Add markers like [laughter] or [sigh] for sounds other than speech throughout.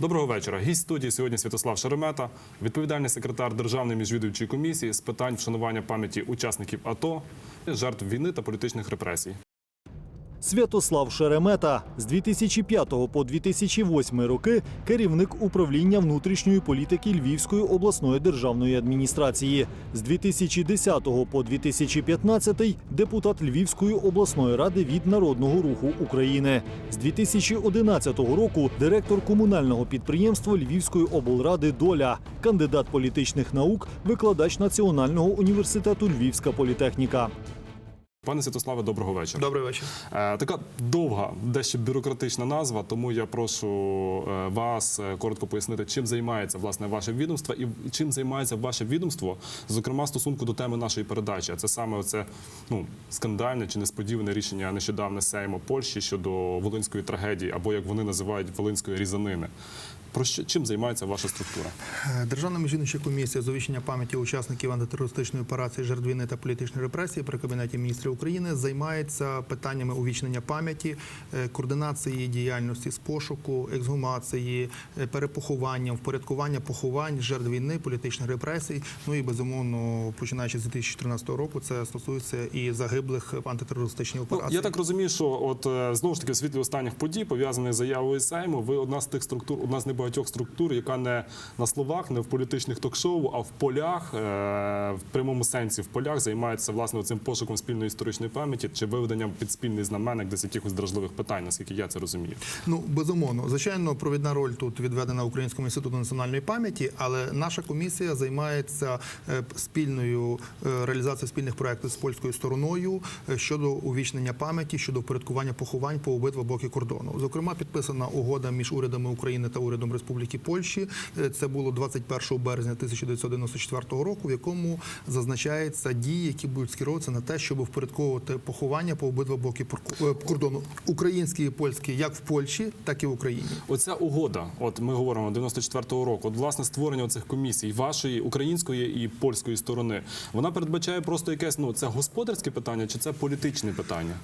Доброго вечора. Гість студії сьогодні Святослав Шеремета, відповідальний секретар Державної міжвідувачої комісії з питань вшанування пам'яті учасників АТО, жертв війни та політичних репресій. Святослав Шеремета з 2005 по 2008 роки керівник управління внутрішньої політики Львівської обласної державної адміністрації. З 2010 по 2015 депутат Львівської обласної ради від Народного руху України. З 2011 року директор комунального підприємства Львівської облради Доля, кандидат політичних наук, викладач Національного університету Львівська політехніка. Пане Святославе, доброго вечора. Добрий вечір. Е, Така довга, дещо бюрократична назва, тому я прошу е, вас е, коротко пояснити, чим займається власне ваше відомство і чим займається ваше відомство, зокрема стосунку до теми нашої передачі. А це саме оце ну скандальне чи несподіване рішення нещодавне Сейму Польщі щодо волинської трагедії, або як вони називають волинської різанини. Про що чим займається ваша структура? Е, Державна міжвідомча комісія з увічнення пам'яті учасників антитерористичної операції жертв війни та політичної репресії при кабінеті міністрів України займається питаннями увічнення пам'яті, е, координації діяльності з пошуку, ексгумації, е, перепоховання, впорядкування поховань жертв війни, політичних репресій. Ну і безумовно, починаючи з 2014 року, це стосується і загиблих в антитерористичній Ну, операції. я так розумію, що от знову ж таки в світлі останніх подій, пов'язаних з заявою Сейму, ви одна з тих структур, одна з небагатьох структур, яка не на словах, не в політичних ток-шоу, а в полях, е, в прямому сенсі в полях займається власне цим пошуком спільної історичної пам'яті чи виведенням під спільний знаменник десь якихось дражливих питань, наскільки я це розумію. Ну безумовно, звичайно, провідна роль тут відведена Українському інституту національної пам'яті, але наша комісія займається е, спільною е, реалізацією спільних проєктів з польською стороною щодо увічнення пам'яті, щодо впорядкування поховань по обидва боки кордону. Зокрема, підписана угода між урядами України та урядом Республіки Польщі. Е, Це було 21 березня 1994 року, в якому зазначається дії, які будуть скеруватися на те, щоб впорядковувати поховання по обидва боки е, кордону. Українські і польські як в Польщі, так і в Україні. Оця угода, от ми говоримо 94-го року, от власне створення цих комісій вашої української і польської сторони, вона передбачає просто якесь ну це господарське питання чи це політичне питання?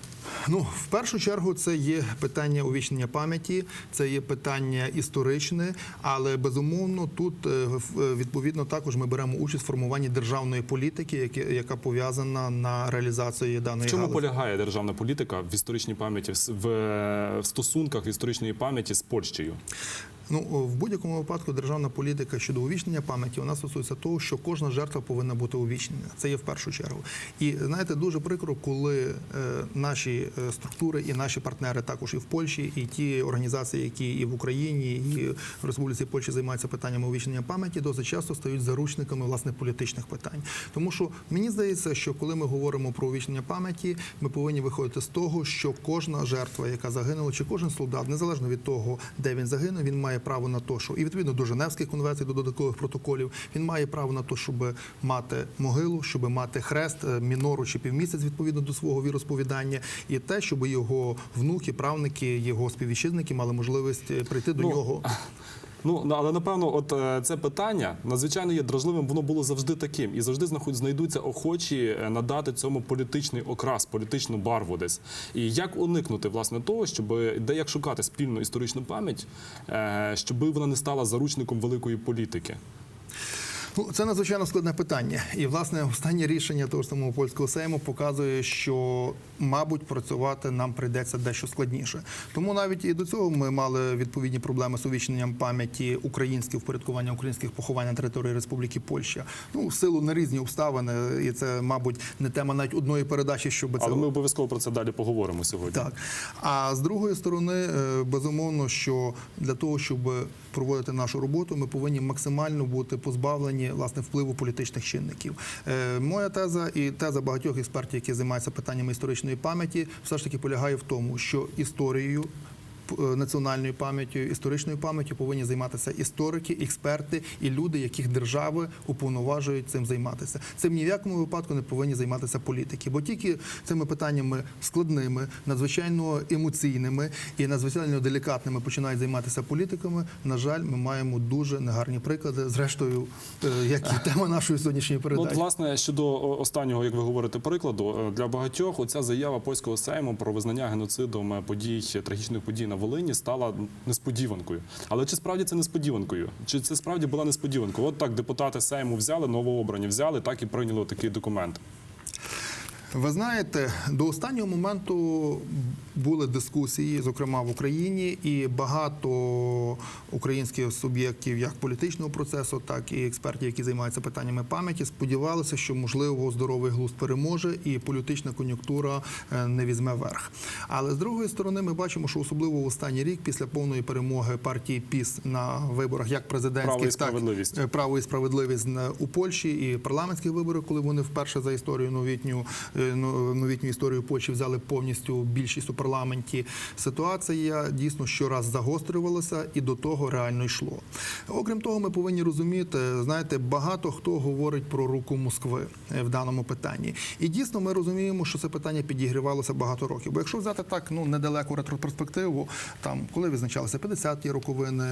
Ну, в першу чергу, це є питання увічнення пам'яті, це є питання історичне, але безумовно тут е, е, відповідно також ми беремо участь в формуванні державної політики, яка пов'язана на реалізацію даної В чому галузі. полягає державна політика в історичній пам'яті в стосунках в історичної пам'яті з Польщею? Ну в будь-якому випадку державна політика щодо увічнення пам'яті вона стосується того, що кожна жертва повинна бути увічнена. Це є в першу чергу. І знаєте, дуже прикро, коли е, наші е, структури і наші партнери, також і в Польщі, і ті організації, які і в Україні, і в Республіці Польщі займаються питаннями увічнення пам'яті, досить часто стають заручниками власне політичних питань. Тому що мені здається, що коли ми говоримо про увічнення пам'яті, ми повинні виходити з того, що кожна жертва, яка загинула, чи кожен солдат, незалежно від того, де він загинув, він має право на те, що і відповідно до Женевських конвенцій, до додаткових протоколів, він має право на те, щоб мати могилу, щоб мати хрест, е, мінору чи півмісяць відповідно до свого віросповідання, і те, щоб його внуки, правники, його співвітчизники мали можливість е, прийти до Ну, нього. [laughs] Ну але напевно, от е, це питання надзвичайно є дражливим. Воно було завжди таким, і завжди знайдуться охочі е, надати цьому політичний окрас, політичну барву десь. І як уникнути власне того, щоб де як шукати спільну історичну пам'ять, е, щоб вона не стала заручником великої політики. Ну, це надзвичайно складне питання. І власне останнє рішення того ж самого польського сейму показує, що, мабуть, працювати нам прийдеться дещо складніше. Тому навіть і до цього ми мали відповідні проблеми з увічненням пам'яті українських впорядкування українських поховань на території Республіки Польща. Ну, в силу на різні обставини, і це, мабуть, не тема навіть одної передачі, щоб це Але ми обов'язково про це далі поговоримо сьогодні. так. А з другої сторони, е, безумовно, що для того, щоб проводити нашу роботу, ми повинні максимально бути позбавлені власне впливу політичних чинників. Е, Моя теза і теза багатьох експертів, які займаються питаннями історичної пам'яті, все ж таки полягає в тому, що історією. Е, Національною пам'яттю, історичною пам'яттю повинні займатися історики, експерти і люди, яких держави уповноважують цим займатися. Цим ні в якому випадку не повинні займатися політики, бо тільки цими питаннями складними, надзвичайно емоційними і надзвичайно делікатними починають займатися політиками. На жаль, ми маємо дуже негарні приклади. Зрештою, е, як і тема нашої сьогоднішньої Ну, передачі. от, власне, щодо останнього, як ви говорите, прикладу, е, для багатьох оця заява польського сейму про визнання геноцидом подій трагічних подій на Волині стала несподіванкою. Але чи справді це несподіванкою? Чи це справді була несподіванкою? От так депутати Сейму взяли, новообрані взяли, так і прийняли такий документ. Ви знаєте, до останнього моменту були дискусії, зокрема в Україні, і багато українських суб'єктів, як політичного процесу, так і експертів, які займаються питаннями пам'яті, сподівалися, що можливо здоровий глузд переможе і політична кон'юнктура е, не візьме верх. Але з другої сторони, ми бачимо, що особливо в останній рік, після повної перемоги партії ПІС на виборах, як і президентських, так справедливість. Е, право і справедливість у Польщі і парламентські вибори, коли вони вперше за історію новітню е, новітню історію Польщі взяли повністю більшість у парламенті. Ситуація дійсно щораз загострювалася і до того реально йшло. Окрім того, ми повинні розуміти, знаєте, багато хто говорить про руку Москви е, в даному питанні. І дійсно ми розуміємо, що це питання підігрівалося багато років. Бо якщо взяти так ну недалеку ретропроспективу, там коли відзначалися 50-ті роковини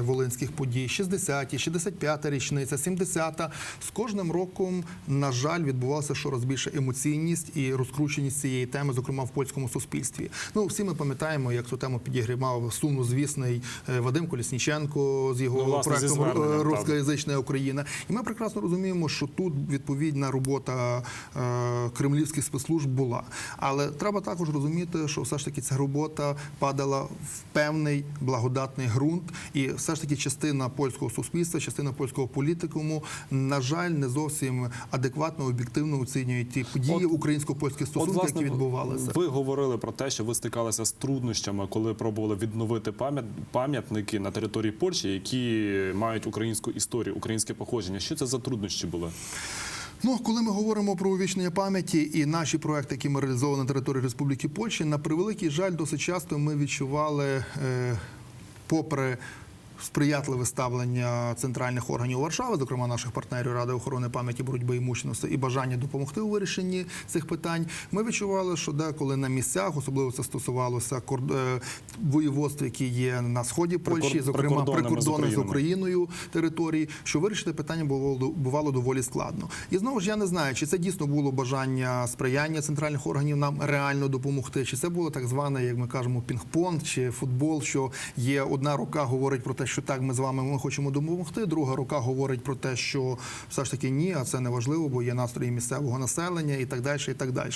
волинських подій, 60-ті, 65-та річниця, 70-та, з кожним роком, на жаль, відбувалося щораз більше емоційність і розкрученість цієї теми, зокрема в польському суспільстві. Ну всі ми пам'ятаємо, як цю тему підігрівав сумнозвісний е, Вадим Колісніченко з його Ну, власне, проектом зверненням, е, так. «Руська рускоязична Україна. І ми прекрасно розуміємо, що тут відповідна робота е, кремлівських спецслужб була. Але треба також розуміти, що все ж таки ця робота падала в певний благодатний ґрунт, і все ж таки частина польського суспільства, частина польського політикуму, на жаль, не зовсім адекватно об'єктивно оцінює ті події українсько-польських стосунків, які відбувалися. Ви говорили про те, що ви стикалися з труднощами, коли пробували відновити пам'ятники на території Польщі, які мають українську історію, українське походження. Що це за труднощі були? Ну, коли ми говоримо про увічнення пам'яті і наші проекти, які ми реалізовували на території Республіки Польщі, на превеликий жаль, досить часто ми відчували, е, попри сприятливе ставлення центральних органів Варшави, зокрема наших партнерів Ради охорони пам'яті, боротьби імущеності і бажання допомогти у вирішенні цих питань. Ми відчували, що деколи на місцях, особливо це стосувалося е, воєводств, які є на сході Польщі, зокрема прикордонними з з Україною. Україною території, що вирішити питання було бувало доволі складно. І знову ж я не знаю, чи це дійсно було бажання сприяння центральних органів нам реально допомогти, чи це було так зване, як ми кажемо, пінг-понг чи футбол, що є одна рука говорить про те, що так, ми з вами ми хочемо допомогти. Друга рука говорить про те, що все ж таки ні, а це не важливо, бо є настрої місцевого населення і так далі. І так далі.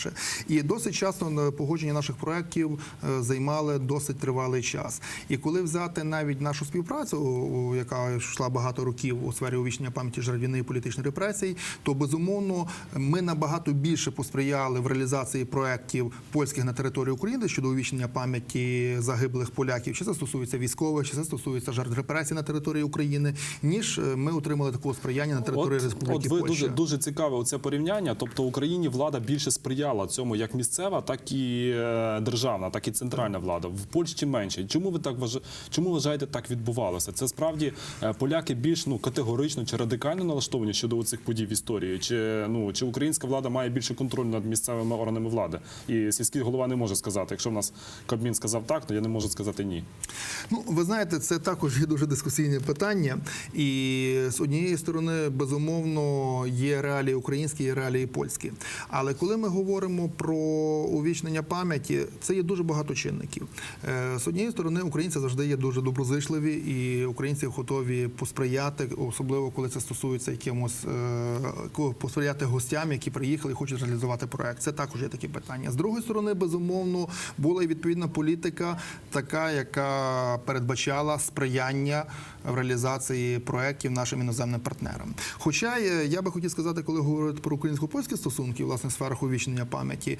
І досить часто на погодження наших проєктів е, займали досить тривалий час. І коли взяти навіть нашу співпрацю, яка йшла багато років у сфері увічнення пам'яті жертв війни і політичних репресій, то безумовно ми набагато більше посприяли в реалізації проєктів польських на території України щодо увічнення пам'яті загиблих поляків, чи це стосується військових, чи це стосується жертв репресій на території України, ніж е, ми отримали такого сприяння на території От, Республіки от ви Польща. дуже дуже цікаве оце порівняння. Тобто Україні влада більше сприяла цьому як місцева, так і е, державна, так і центральна влада. В Польщі менше. Чому ви так вваж... Чому вважаєте, так відбувалося? Це справді е, поляки більш ну категорично чи радикально налаштовані щодо цих подій в історії? Чи ну чи українська влада має більше контролю над місцевими органами влади? І сільський голова не може сказати, якщо в нас Кабмін сказав так, то я не можу сказати ні. Ну, ви знаєте, це також дуже дискусійне питання. І з однієї сторони, безумовно, є реалії українські, є реалії польські. Але коли ми говоримо про увічнення пам'яті, це є дуже багато чинників. Е, З однієї сторони, українці завжди є дуже доброзичливі, і українці готові посприяти, особливо коли це стосується якимось е, посприяти гостям, які приїхали і хочуть реалізувати проект. Це також є такі питання. З другої сторони, безумовно, була і відповідна політика, така, яка передбачала сприяння в реалізації проєктів нашим іноземним партнерам. Хоча е, я би хотів сказати, коли говорити про українсько-польські стосунки, власне, сферах увічнення пам'яті,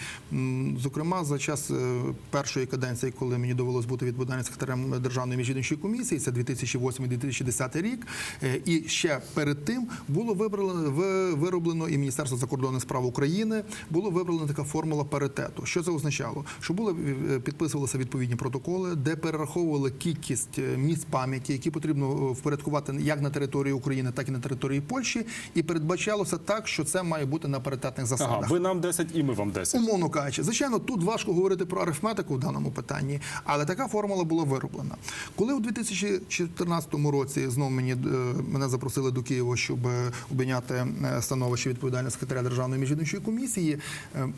зокрема, за час е, першої каденції, коли мені довелось бути відповідальним секретарем державної міжвідомчої комісії, це 2008-2010 рік, е, і ще перед тим було вибрано ви- вироблено і Міністерство закордонних справ України було вироблена така формула паритету. Що це означало? Що були підписувалися відповідні протоколи, де перераховували кількість місць пам'яті. Пам'яті, які потрібно е, впорядкувати як на території України, так і на території Польщі, і передбачалося так, що це має бути на паритетних засадах. Ага, ви нам 10 і ми вам 10. Умовно кажучи, звичайно, тут важко говорити про арифметику в даному питанні, але така формула була вироблена. Коли у 2014 році знову мені е, мене запросили до Києва, щоб е, обійняти становище відповідального секретаря державної міжвідомчої комісії,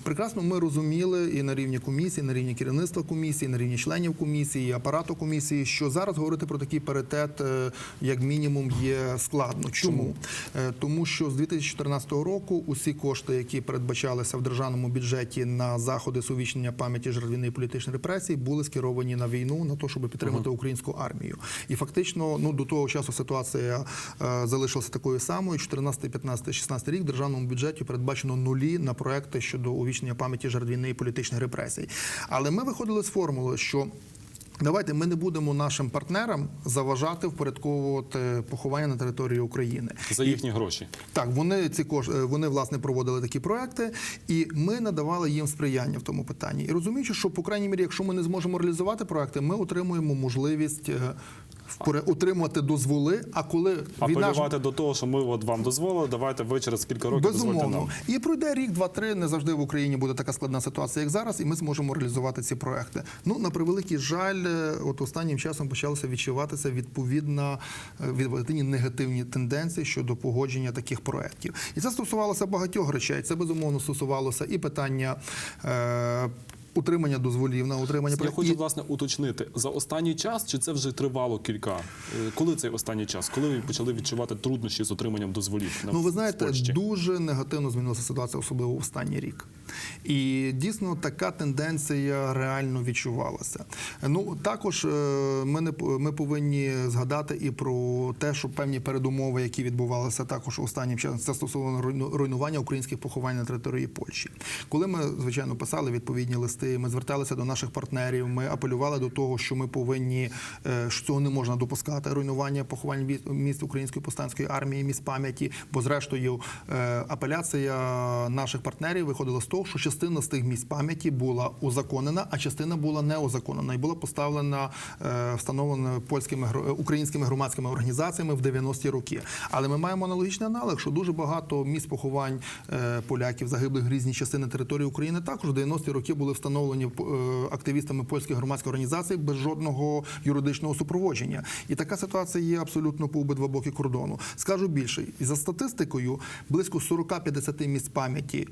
прекрасно ми розуміли і на рівні комісії, на рівні керівництва комісії, на рівні членів комісії, і апарату комісії, що зараз говорити про такий паритет, е, як мінімум, є складно. Чому? Е, Тому що з 2014 року усі кошти, які передбачалися в державному бюджеті на заходи сувічнення пам'яті жертв війни і політичної репресії, були скеровані на війну на те, щоб підтримати українську армію. І фактично, ну до того часу ситуація е, залишилася такою самою. 14, 15, 16 рік в державному бюджеті передбачено нулі на проекти щодо увічнення пам'яті жертв війни і політичних репресій. Але ми виходили з формули, що Давайте ми не будемо нашим партнерам заважати впорядковувати поховання на території України. За їхні гроші. Так, вони ці кош... е, вони власне проводили такі проекти, і ми надавали їм сприяння в тому питанні. І розуміючи, що по крайній мірі, якщо ми не зможемо реалізувати проекти, ми отримуємо можливість е, отримати дозволи. А коли Апелювати до того, що ми от вам дозволили, давайте ви через кілька років Безумовно. нам. І пройде рік, два-три. Не завжди в Україні буде така складна ситуація, як зараз, і ми зможемо реалізувати ці проекти. Ну на превеликий жаль, е, от останнім часом почалося відчуватися відповідна е, відповідні негативні тенденції щодо погодження таких проектів. І це стосувалося багатьох речей. Це безумовно стосувалося і питання. Е- Утримання дозволів на утримання Я хочу власне уточнити за останній час, чи це вже тривало кілька? Е, Коли цей останній час? Коли ви почали відчувати труднощі з отриманням дозволів? на Ну, ви знаєте, дуже негативно змінилася ситуація, особливо в останній рік. І дійсно така тенденція реально відчувалася. Ну також е, ми не ми повинні згадати і про те, що певні передумови, які відбувалися також останнім часом, це стосовно руйну- руйнування українських поховань на території Польщі. Коли ми звичайно писали відповідні листи, ми зверталися до наших партнерів, ми апелювали до того, що ми повинні е, що цього не можна допускати руйнування поховань міст- міст української повстанської армії, міст пам'яті. Бо зрештою е, апеляція наших партнерів виходила з того, що частина з тих місць пам'яті була узаконена, а частина була не узаконена і була поставлена е, встановлена польськими е, українськими громадськими організаціями в 90-ті роки. Але ми маємо аналогічний аналог, що дуже багато місць поховань е, поляків загиблих в різні частини території України також в 90-ті роки були встановлені активістами польських громадських організацій без жодного юридичного супроводження. І така ситуація є абсолютно по обидва боки кордону. Скажу більше, за статистикою близько 40-50 місць пам'яті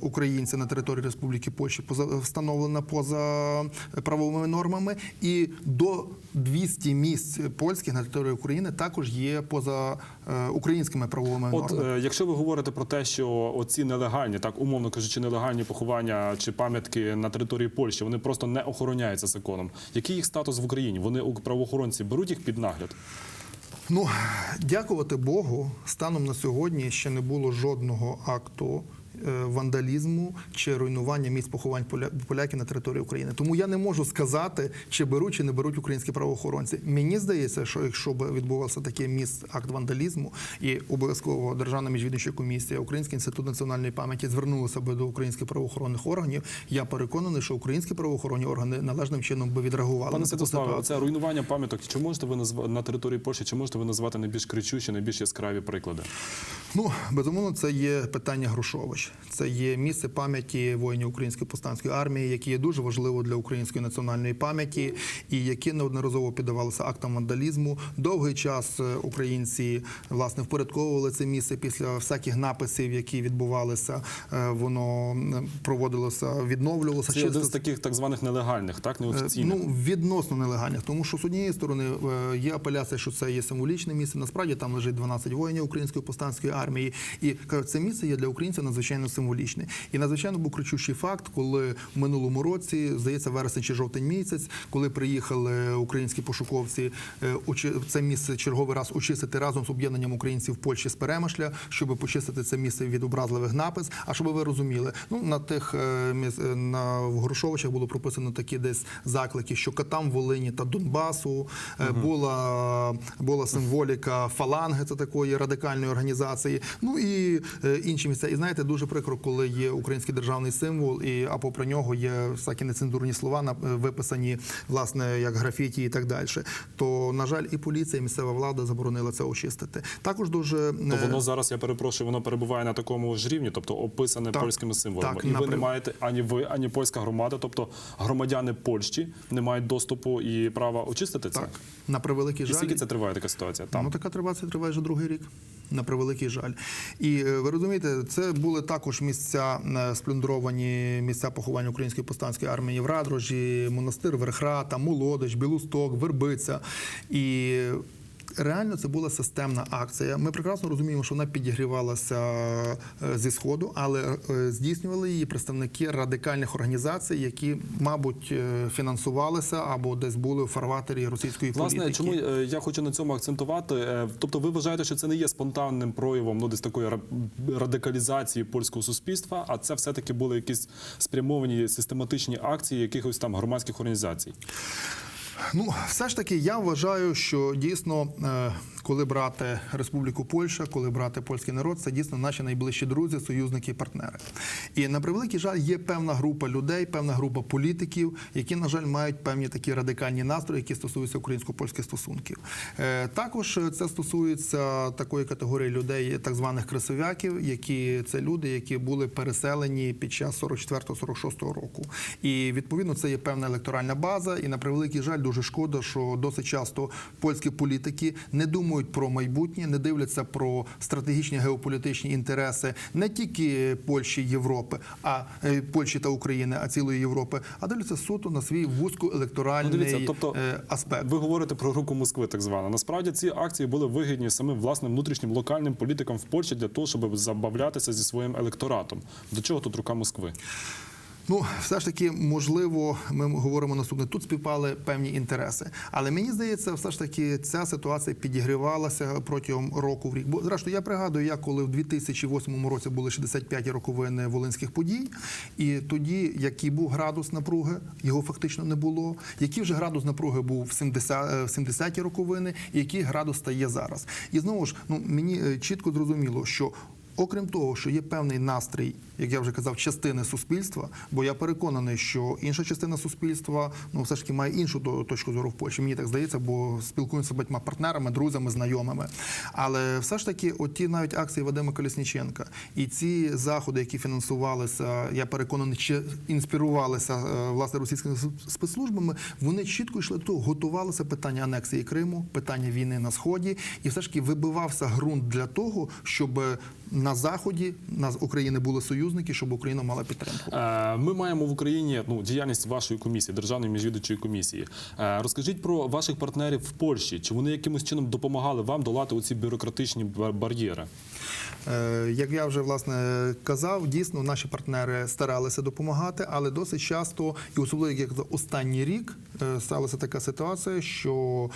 українців на території Республіки Польщі поза встановлено поза правовими нормами, і до 200 місць польських на території України також є поза е, українськими правовими От нормами. е, якщо ви говорите про те, що оці нелегальні, так умовно кажучи, нелегальні поховання чи пам'ятки на території Польщі, вони просто не охороняються законом. Який їх статус в Україні? Вони у правоохоронці беруть їх під нагляд? Ну, дякувати Богу, станом на сьогодні ще не було жодного акту. Е, Вандалізму чи руйнування місць поховань поля- поляків на території України. Тому я не можу сказати, чи беруть, чи не беруть українські правоохоронці. Мені здається, що якщо б відбувався такий місць акт вандалізму, і обов'язково Державна міжвідомча комісія, Український інститут національної пам'яті звернулися би до українських правоохоронних органів. Я переконаний, що українські правоохоронні органи належним чином би відреагували Пане Святославе, це руйнування пам'яток. Чи можете ви назва на території Польщі? Чи можете ви назвати найбільш кричущі, найбільш яскраві приклади? Ну, безумовно, це є питання грошовищ. Це є місце пам'яті воїнів Української повстанської армії, яке є дуже важливо для української національної пам'яті, і яке неодноразово піддавалося актам вандалізму. Довгий час е, українці власне впорядковували це місце після всяких написів, які відбувалися. е, Воно проводилося, відновлювалося. Це один з таких так званих нелегальних, так Е, неофіційних. Ну, відносно нелегальних, тому що з однієї сторони є апеляція, що це є символічне місце. Насправді там лежить 12 воїнів української повстанської армії, і кажуть, це місце є для українців надзвичайно символічне. І надзвичайно був кричущий факт, коли в минулому році, здається, вересень чи жовтень місяць, коли приїхали українські пошуковці е, це місце черговий раз очистити разом з об'єднанням українців в Польщі з Перемишля, щоб почистити це місце від образливих напис. А щоб ви розуміли, ну на тих е, е, на в Грушовичах було прописано такі десь заклики, що катам Волині та Донбасу була, була символіка фаланги, це такої радикальної організації. Є. Ну і е, інші місця. І знаєте, дуже прикро, коли є український державний символ, і а попри нього є всякі нецензурні слова на- е, виписані власне як графіті і так далі. То на жаль, і поліція, і місцева влада заборонила це очистити. Також дуже То е, воно зараз, я перепрошую, воно перебуває на такому ж рівні, тобто описане Так. польськими символами. Так, і ви не маєте ані ви, ані польська громада, тобто громадяни Польщі не мають доступу і права очистити це. так на превеликий І жаль. скільки це триває така ситуація? Там Ну, така тривація триває вже другий рік, на превеликий жаль. І е, ви розумієте, це були також місця е, сплюндровані місця поховання української повстанської армії в Радрожі, монастир Верхрата, Молодич, Білусток, Вербиця. І реально це була системна акція. Ми прекрасно розуміємо, що вона підігрівалася е, зі сходу, але е, здійснювали її представники радикальних організацій, які, мабуть, е, фінансувалися або десь були у фарватері російської Власне, політики. чому е, я хочу на цьому акцентувати? Тобто, ви вважаєте, що це не є спонтанним проявом ну, десь такої радикалізації польського суспільства, а це все-таки були якісь спрямовані систематичні акції якихось там громадських організацій? Ну, все ж таки, я вважаю, що дійсно, е, коли брати Республіку Польща, коли брати польський народ, це дійсно наші найближчі друзі, союзники і партнери. І на превеликий жаль, є певна група людей, певна група політиків, які, на жаль, мають певні такі радикальні настрої, які стосуються українсько-польських стосунків. Е, Також це стосується такої категорії людей, так званих красовяків, які це люди, які були переселені під час 44-46 року. І відповідно це є певна електоральна база. І на превеликий жаль, дуже шкода, що досить часто польські політики не думають про майбутнє, не дивляться про стратегічні геополітичні інтереси не тільки Польщі Європи, а е, Польщі та України, а цілої Європи, а дивляться суто на свій вузькоелекторальний Ну, дивіться, тобто е, аспект. Ви говорите про руку Москви, так звана. Насправді ці акції були вигідні самим власним внутрішнім локальним політикам в Польщі для того, щоб забавлятися зі своїм електоратом. До чого тут рука Москви? Ну, все ж таки, можливо, ми говоримо наступне. Тут співпали певні інтереси. Але мені здається, все ж таки ця ситуація підігрівалася протягом року в рік. Бо зрештою, я пригадую, як коли в 2008 році були 65 роковини волинських подій, і тоді, який був градус напруги, його фактично не було. Який вже градус напруги був в 70, е, в 70-ті роковини, і який градус стає зараз. І знову ж, ну мені е, чітко зрозуміло, що Окрім того, що є певний настрій, як я вже казав, частини суспільства, бо я переконаний, що інша частина суспільства ну все ж таки має іншу точку зору в Польщі. Мені так здається, бо спілкуємося з батьма партнерами, друзями, знайомими. Але все ж таки, оті навіть акції Вадима Колісніченка і ці заходи, які фінансувалися, я переконаний, чи інспірувалися е, власне російськими спецслужбами, вони чітко йшли до того, готувалося питання анексії Криму, питання війни на сході, і все ж таки вибивався ґрунт для того, щоб на заході на України були союзники, щоб Україна мала підтримку. Е, Ми маємо в Україні ну діяльність вашої комісії, державної міжвідувачої комісії. Е, Розкажіть про ваших партнерів в Польщі. Чи вони якимось чином допомагали вам долати оці бюрократичні бар'єри? Е, Як я вже власне казав, дійсно наші партнери старалися допомагати, але досить часто, і особливо як за останній рік, сталася така ситуація, що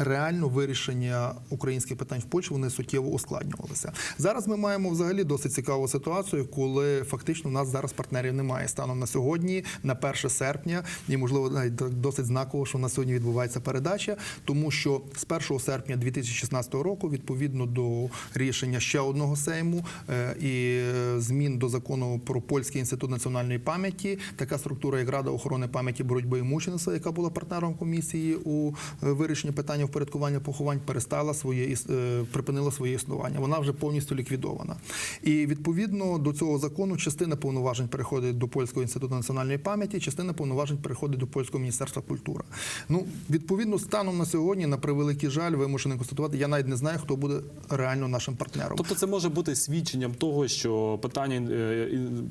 Реально вирішення українських питань в Польщі вони суттєво ускладнювалися. Зараз ми маємо взагалі досить цікаву ситуацію, коли фактично в нас зараз партнерів немає станом на сьогодні, на 1 серпня, і можливо навіть досить знаково, що на сьогодні відбувається передача, тому що з 1 серпня 2016 року, відповідно до рішення ще одного сейму е, і е, змін до закону про польський інститут національної пам'яті, така структура, як Рада охорони пам'яті боротьби і мучеництва, яка була партнером комісії у е, вирішенні питання впорядкування поховань, перестала своє е, припинила своє існування. Вона вже повністю ліквідована. І відповідно до цього закону частина повноважень переходить до польського інституту національної пам'яті, частина повноважень переходить до польського міністерства культури. Ну відповідно, станом на сьогодні, на превеликий жаль, вимушений констатувати. Я навіть не знаю, хто буде реально нашим партнером. Тобто, це може бути свідченням того, що питання е,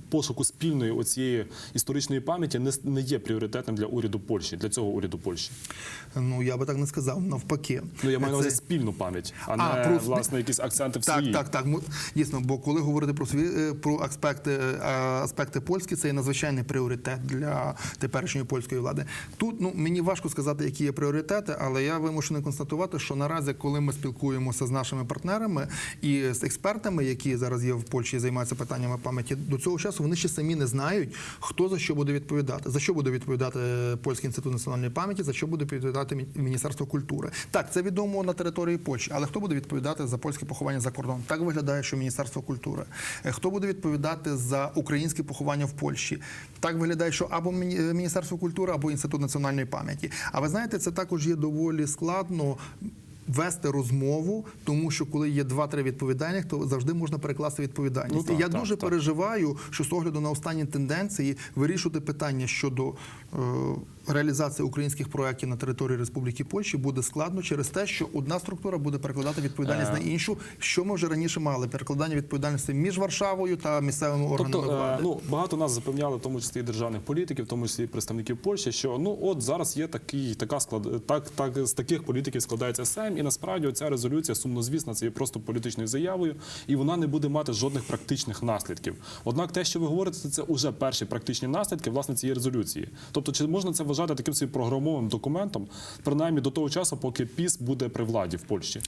пошуку спільної оцієї історичної пам'яті не, не є пріоритетним для уряду Польщі, для цього уряду Польщі. Ну я би так не сказав. Навпаки, Ну я маю на увазі спільну пам'ять, а, А, не про- власне якісь акценти в Так, своїй. так, так. Му- Дійсно, бо коли говорити про свої е, про аспекти, е, аспекти польські, це є надзвичайний пріоритет для теперішньої польської влади. Тут ну мені важко сказати, які є пріоритети, але я вимушений констатувати, що наразі, коли ми спілкуємося з нашими партнерами і з експертами, які зараз є в Польщі і займаються питаннями пам'яті, до цього часу вони ще самі не знають, хто за що буде відповідати. За що буде відповідати польський інститут національної пам'яті, за що буде відповідати Мі- Міністерство культури. Так, це відомо на території Польщі, але хто буде відповідати за польське поховання за кордон? Так виглядає, що Міністерство культури. Е, Хто буде відповідати за українське поховання в Польщі? Так виглядає, що або е, Міністерство культури, або Інститут національної пам'яті. А ви знаєте, це також є доволі складно. Вести розмову, тому що коли є два-три відповідальних, то завжди можна перекласти відповідальність. Ну, так, І я так, дуже так. переживаю, що з огляду на останні тенденції вирішувати питання щодо е, реалізації українських проєктів на території Республіки Польщі буде складно через те, що одна структура буде перекладати відповідальність Е. на іншу, що ми вже раніше мали перекладання відповідальності між Варшавою та місцевими органами Тобто, е, влади. ну багато нас запевняли, в тому числі і державних політиків, в тому числі і представників Польщі, що ну от зараз є такий, така склад, так, так з таких політиків складається Сейм, і насправді ця резолюція сумнозвісна, це є просто політичною заявою, і вона не буде мати жодних практичних наслідків. Однак, те, що ви говорите, це вже перші практичні наслідки власне цієї резолюції. Тобто, чи можна це вважати таким собі програмовим документом, принаймні до того часу, поки ПІС буде при владі в Польщі?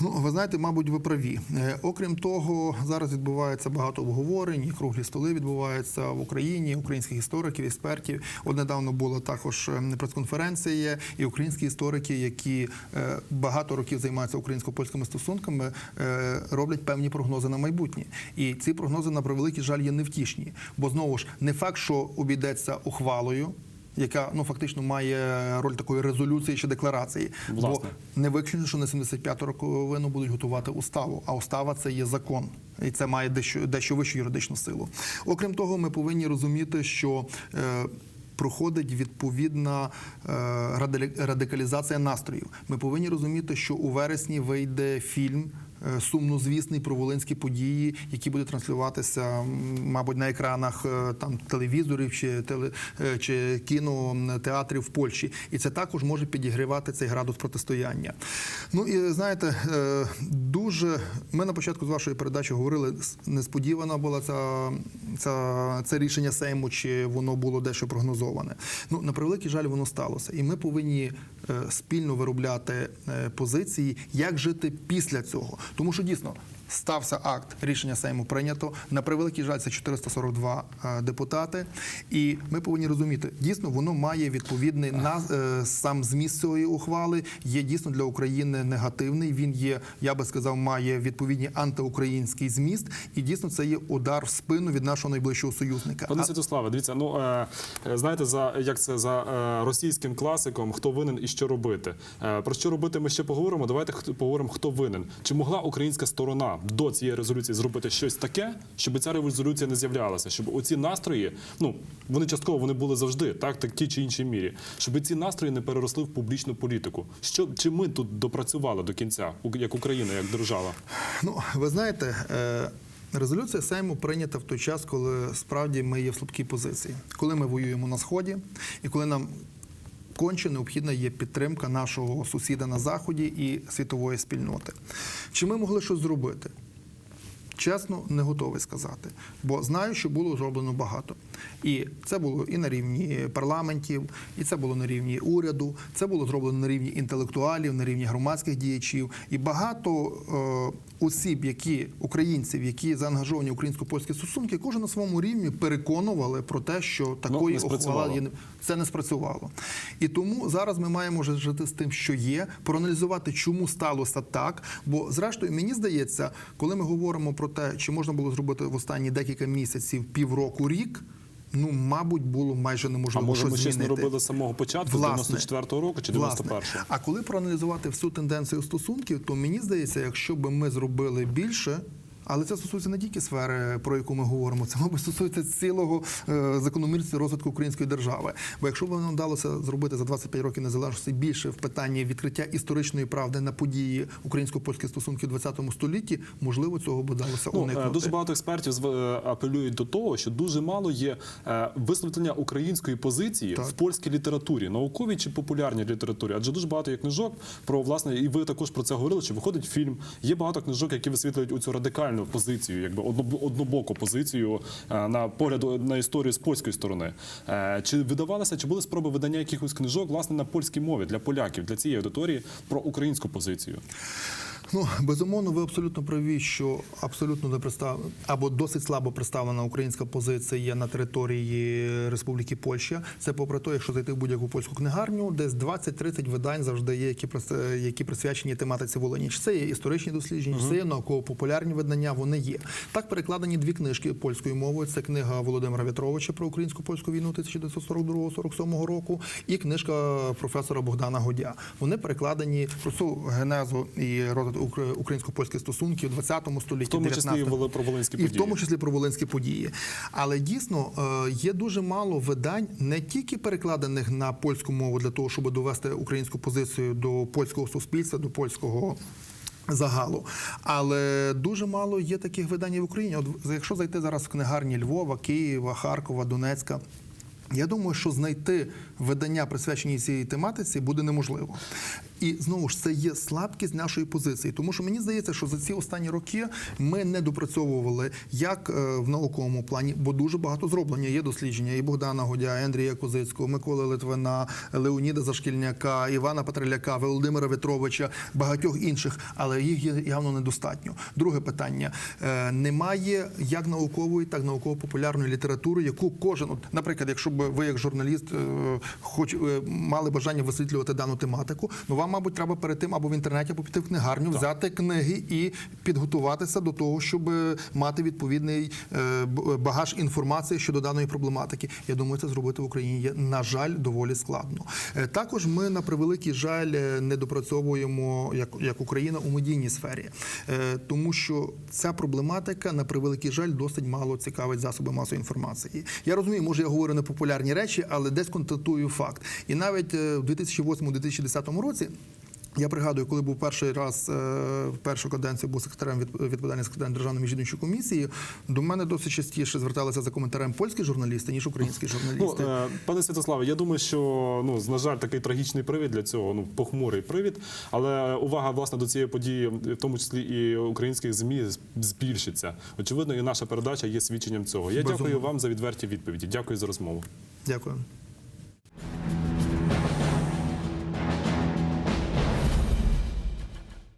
Ну, ви знаєте, мабуть, ви праві. Е, Окрім того, зараз відбувається багато обговорень, і круглі столи відбуваються в Україні, українських істориків, експертів. От недавно була також е, прес-конференція, і українські історики, які е, багато років займаються українсько-польськими стосунками, роблять певні прогнози на майбутнє. І ці прогнози, на превеликий жаль, є невтішні. Бо знову ж не факт, що обійдеться ухвалою. Яка ну фактично має роль такої резолюції чи декларації, Власне. бо не виключно, що на 75-ту роковину будуть готувати уставу. А устава це є закон, і це має дещо дещо вищу юридичну силу. Окрім того, ми повинні розуміти, що е, Проходить відповідна е, радикалізація настроїв. Ми повинні розуміти, що у вересні вийде фільм сумнозвісний про волинські події, які буде транслюватися, мабуть, на екранах е, там телевізорів чи теле е, чи кінотеатрів в Польщі, і це також може підігрівати цей градус протистояння. Ну і знаєте, е, дуже ми на початку з вашої передачі говорили, несподівана була ця, ця це рішення Сейму, чи воно було дещо прогнозоване. Ну на превеликий жаль, воно сталося, і ми повинні е, спільно виробляти е, позиції, як жити після цього, тому що дійсно. Стався акт, рішення Сейму прийнято. На превеликий жаль, це 442 е, депутати. І ми повинні розуміти, дійсно воно має відповідний на е, сам зміст цієї ухвали. Є дійсно для України негативний. Він є, я би сказав, має відповідний антиукраїнський зміст, і дійсно це є удар в спину від нашого найближчого союзника. Пане Святославе, дивіться, ну е, знаєте, за як це за російським класиком, хто винен і що робити. Про що робити, ми ще поговоримо. Давайте поговоримо, хто винен. Чи могла українська сторона до цієї резолюції зробити щось таке, щоб ця резолюція не з'являлася, щоб оці настрої, ну вони частково вони були завжди, так, так ті чи іншій мірі, щоб ці настрої не переросли в публічну політику. Що чи ми тут допрацювали до кінця, як Україна, як держава? Ну, ви знаєте, е, резолюція Сейму прийнята в той час, коли справді ми є в слабкій позиції, коли ми воюємо на сході, і коли нам конче необхідна є підтримка нашого сусіда на заході і світової спільноти. Чи ми могли щось зробити? Чесно, не готовий сказати, бо знаю, що було зроблено багато. І це було і на рівні парламентів, і це було на рівні уряду, це було зроблено на рівні інтелектуалів, на рівні громадських діячів. І багато е, осіб, які українців, які заангажовані в українсько-польські стосунки, кожен на своєму рівні переконували про те, що такої не спрацювало. ухвали є це не спрацювало. І тому зараз ми маємо жити з тим, що є, проаналізувати, чому сталося так. Бо, зрештою, мені здається, коли ми говоримо про те, чи можна було зробити в останні декілька місяців, півроку, рік. Ну, мабуть, було майже А неможливо може, ми щось щось не робили з самого початку, з Власне. 94-го року чи Власне. 91-го? А коли проаналізувати всю тенденцію стосунків, то мені здається, якщо би ми зробили більше. Але це стосується не тільки сфери, про яку ми говоримо, це мабуть стосується цілого е, закономірності розвитку української держави. Бо якщо б нам вдалося зробити за 25 років незалежності більше в питанні відкриття історичної правди на події українсько-польських стосунків в 20 столітті, можливо, цього б вдалося Ну, уникнути. е, дуже багато експертів е, апелюють до того, що дуже мало є висвітлення української позиції Так. в польській літературі, науковій чи популярній літературі. Адже дуже багато є книжок про власне, і ви також про це говорили. Що виходить фільм? Є багато книжок, які висвітлюють у цю радикальну позицію, якби однобоку позицію е, на погляд на історію з польської сторони. Е, Чи видавалося, чи були спроби видання якихось книжок власне на польській мові для поляків, для цієї аудиторії про українську позицію? Ну безумовно, ви абсолютно праві, що абсолютно не представ... або досить слабо представлена українська позиція на території Республіки Польща. Це попри те, якщо зайти в будь-яку польську книгарню, десь 20-30 видань завжди є, які прис- які присвячені тематиці Волині. Чи Це є історичні дослідження, чи це є науково-популярні видання. Вони є так. Перекладені дві книжки польською мовою. Це книга Володимира В'ятровича про українсько-польську війну 1942-47 року, і книжка професора Богдана Годя. Вони перекладені про цю генезу і розвиток укр- українсько-польських стосунків у 20 столітті, В тому числі і про волинські і в тому числі про волинські події. Але дійсно е, є дуже мало видань, не тільки перекладених на польську мову для того, щоб довести українську позицію до польського суспільства, до польського. Загалу, але дуже мало є таких видань в Україні. От якщо зайти зараз в книгарні Львова, Києва, Харкова, Донецька, я думаю, що знайти видання, присвячені цій тематиці, буде неможливо. І знову ж це є слабкість нашої позиції, тому що мені здається, що за ці останні роки ми не допрацьовували як е, в науковому плані, бо дуже багато зроблення. Є дослідження і Богдана Годя, і Андрія Козицького, Миколи Литвина, Леоніда Зашкільняка, Івана Петреляка, Володимира Ветровича, багатьох інших, але їх є явно недостатньо. Друге питання: Е, немає як наукової, так і науково-популярної літератури, яку кожен, наприклад, якщо б ви як журналіст е, хоч е, мали бажання висвітлювати дану тематику, ну вам, мабуть, треба перед тим або в інтернеті, або піти в книгарню, взяти книги і підготуватися до того, щоб е, мати відповідний багаж інформації щодо даної проблематики. Я думаю, це зробити в Україні є на жаль доволі складно. Також ми на превеликий жаль не допрацьовуємо як, як Україна у медійній сфері, тому що ця проблематика на превеликий жаль досить мало цікавить засоби масової інформації. Я розумію, може я говорю непопулярні речі, але десь констатую факт. І навіть е, в 2008-2010 році. Я пригадую, коли був перший раз е, першу каденцію був секретарем від відповідальним секретарем державної міжвідомчої комісії. До мене досить частіше зверталися за коментарем польські журналісти ніж українські Ну, журналісти. е, пане Святославе, я думаю, що ну на жаль, такий трагічний привід для цього, ну похмурий привід. Але увага власне до цієї події, в тому числі і українських змі, збільшиться. Очевидно, і наша передача є свідченням цього. Я Безумовно. дякую вам за відверті відповіді. Дякую за розмову. Дякую.